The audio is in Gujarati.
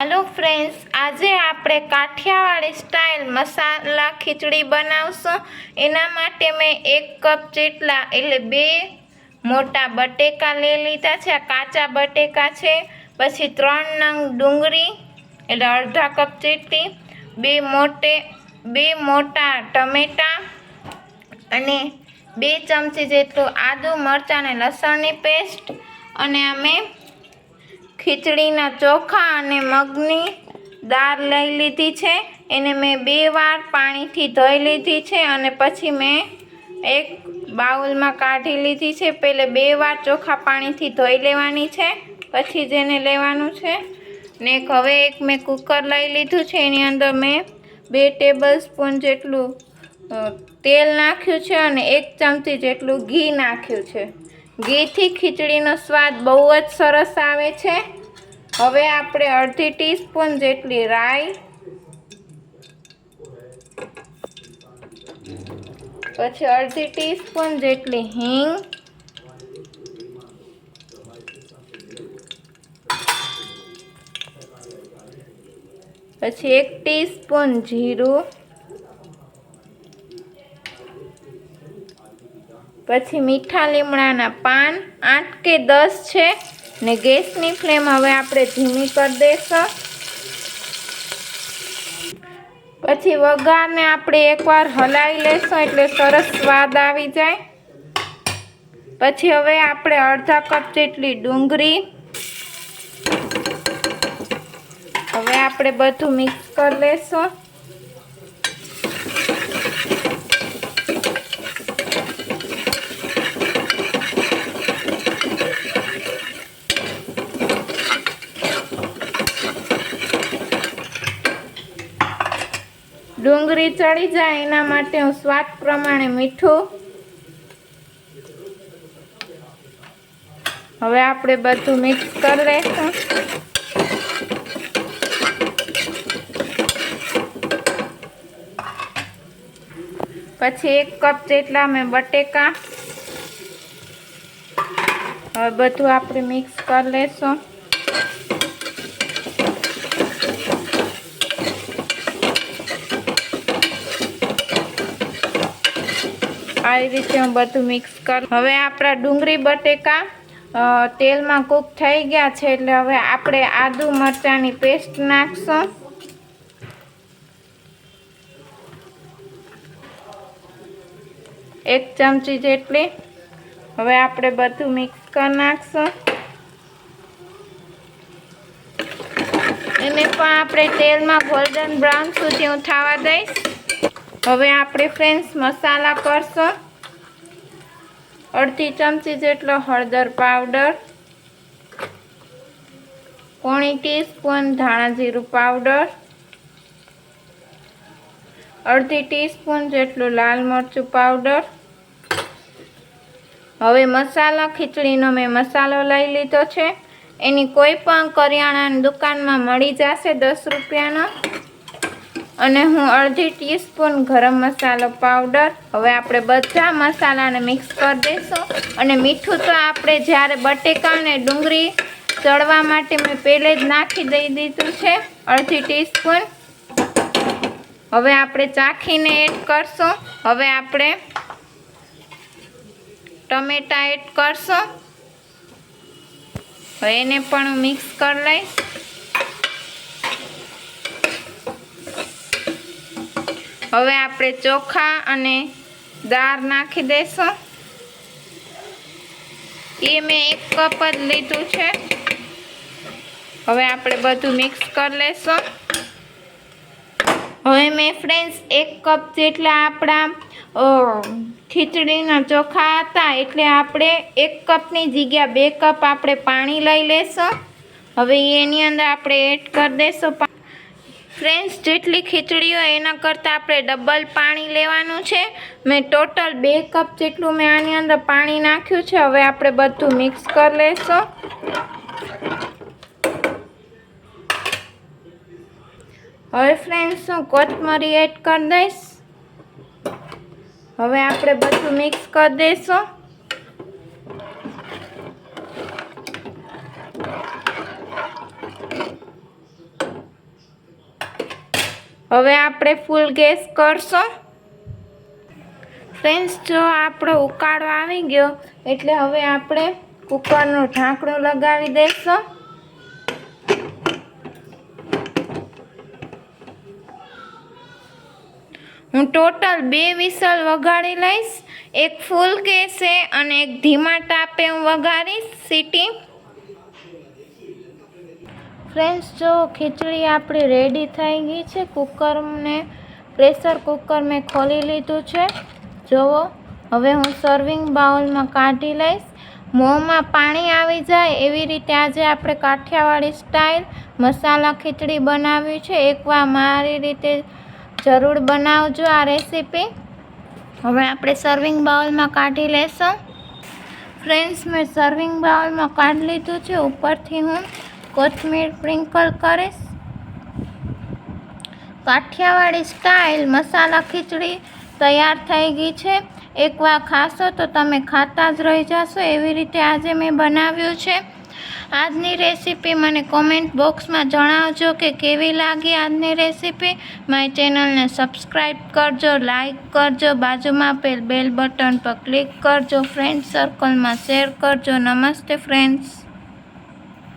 હેલો ફ્રેન્ડ્સ આજે આપણે કાઠિયાવાડી સ્ટાઇલ મસાલા ખીચડી બનાવશું. એના માટે મેં એક કપ જેટલા, એટલે બે મોટા બટેકા લઈ લીધા છે. આ કાચા બટેકા છે, પછી ત્રણ નંગ ડુંગળી, એટલે અડધા કપ જેટલી, બે મોટે, બે મોટા ટમેટાં અને બે ચમચી જેટલું આદુ મરચાં અને લસણની પેસ્ટ અને અમે ખીચડીના ચોખા અને મગની દાળ લઈ લીધી છે. એને મેં બે વાર પાણીથી ધોઈ લીધી છે અને પછી મેં એક બાઉલમાં કાઢી લીધી છે. પહેલે બે વાર ચોખા પાણીથી ધોઈ લેવાની છે, પછી જેને લેવાનું છે. ને હવે એક મેં કુકર લઈ લીધું છે. એની અંદર મેં બે ટેબલ સ્પૂન જેટલું તેલ નાખ્યું છે અને એક ચમચી જેટલું ઘી નાખ્યું છે. ઘીથી ખીચડીનો સ્વાદ બહુ જ સરસ આવે છે. હવે આપણે અડધી ટીસ્પૂન જેટલી રાઈ, પછી અડધી ટીસ્પૂન જેટલી હિંગ, પછી એક ટીસ્પૂન જીરું પછી મીઠા લીમડાના પાન આઠ કે દસ છે ને ગેસની ફ્લેમ હવે આપણે ધીમી કરી દઈશું પછી વઘારને આપણે એકવાર હલાવી લેશું એટલે સરસ સ્વાદ આવી જાય. પછી હવે આપણે અડધા કપ જેટલી ડુંગળી. હવે આપણે બધું મિક્સ કરી લેશું. ડુંગળી ચડી જાય એના માટે હું સ્વાદ પ્રમાણે મીઠું. હવે આપણે બધું મિક્સ કરી લઈશું પછી એક કપ જેટલા મેં બટેકા. હવે બધું આપણે મિક્સ કરી લેશું. આવી રીતે હું બધું મિક્સ કરું. હવે આપણા ડુંગળી બટેકા તેલમાં કૂક થઈ ગયા છે એટલે હવે આપણે આદુ મરચાંની પેસ્ટ નાખશું. એક ચમચી જેટલી. હવે આપણે બધું મિક્સ કરી નાખશું. એને પણ આપણે તેલમાં ગોલ્ડન બ્રાઉન સુધી હું થવા દઈશ. હવે આપણે ફ્રેન્ડ્સ મસાલા કરશું. અડધી ચમચી જેટલો હળદર પાવડર, પોણી ટીસ્પૂન ધાણા જીરું પાવડર, અડધી ટીસ્પૂન જેટલું લાલ મરચું પાવડર. હવે મસાલા, ખીચડીનો મેં મસાલો લઈ લીધો છે. એની કોઈ પણ કરિયાણાની દુકાનમાં મળી જશે દસ રૂપિયાનો. અને હું અડધી ટીસ્પૂન ગરમ મસાલો પાવડર હવે આપણે બધા મસાલાને મિક્સ કરી દઈશું. અને મીઠું તો આપણે જ્યારે બટેકા અને ડુંગળી ચડવા માટે મેં પહેલે જ નાખી દઈ દીધું છે, અડધી ટીસ્પૂન હવે આપણે ચાખીને એડ કરશું. હવે આપણે ટમેટા એડ કરશું. એને પણ મિક્સ કરી લઈશ. હવે આપણે ચોખા અને દાળ નાખી દઈશું એ મેં એક કપ જ લીધું છે. હવે આપણે બધું મિક્સ કરી લેશું. હવે મેં ફ્રેન્ડ્સ એક કપ જેટલા આપણા ખીચડીના ચોખા હતા, એટલે આપણે એક કપની જગ્યા બે કપ આપણે પાણી લઈ લેશું. હવે એની અંદર આપણે એડ કરી દઈશું પા- ફ્રેન્ડ્સ, જેટલી ખીચડી હોય એના કરતાં આપણે ડબલ પાણી લેવાનું છે. મેં ટોટલ બે કપ જેટલું મેં આની અંદર પાણી નાખ્યું છે. હવે આપણે બધું મિક્સ કરી લઈશું હવે ફ્રેન્ડ્સ, હું કોથમરી એડ કરી દઈશ. હવે આપણે બધું મિક્સ કરી દઈશું. હવે આપણે ફૂલ ગેસ કરશું. ફ્રેન્ડ્સ જો આપણો ઉકાળો આવી ગયો, એટલે હવે આપણે કુકરનો ઢાંકણો લગાવી દઈશું હું ટોટલ બે વિસલ વગાડી લઈશ. એક ફૂલ ગેસે અને એક ધીમા તાપે હું વગાડીશ સીટી ફ્રેન્ડ્સ જો ખીચડી આપણી રેડી થઈ ગઈ છે. કુકરને, પ્રેશર કુકર મેં ખોલી લીધું છે. જુઓ, હવે હું સર્વિંગ બાઉલમાં કાઢી લઈશ. મોંમાં પાણી આવી જાય એવી રીતે આજે આપણે કાઠિયાવાડી સ્ટાઇલ મસાલા ખીચડી બનાવી છે. એકવાર મારી રીતે જરૂર બનાવજો આ રેસીપી હવે આપણે સર્વિંગ બાઉલમાં કાઢી લેશું. ફ્રેન્ડ્સ મેં સર્વિંગ બાઉલમાં કાઢી લીધું છે. ઉપરથી હું કોથમીર સ્પ્રિંકલ કરીશ. કાઠિયાવાડી સ્ટાઇલ મસાલા ખીચડી તૈયાર થઈ ગઈ છે. એકવાર ખાશો તો તમે ખાતા જ રહી જશો એવી રીતે આજે મેં બનાવ્યું છે. આજની રેસીપી મને કોમેન્ટ બોક્સમાં જણાવજો કે કેવી લાગી આજની રેસીપી. મારી ચેનલને સબસ્ક્રાઈબ કરજો લાઈક કરજો, બાજુમાં આપેલ બેલ બટન પર ક્લિક કરજો ફ્રેન્ડ સર્કલમાં શેર કરજો. નમસ્તે ફ્રેન્ડ્સ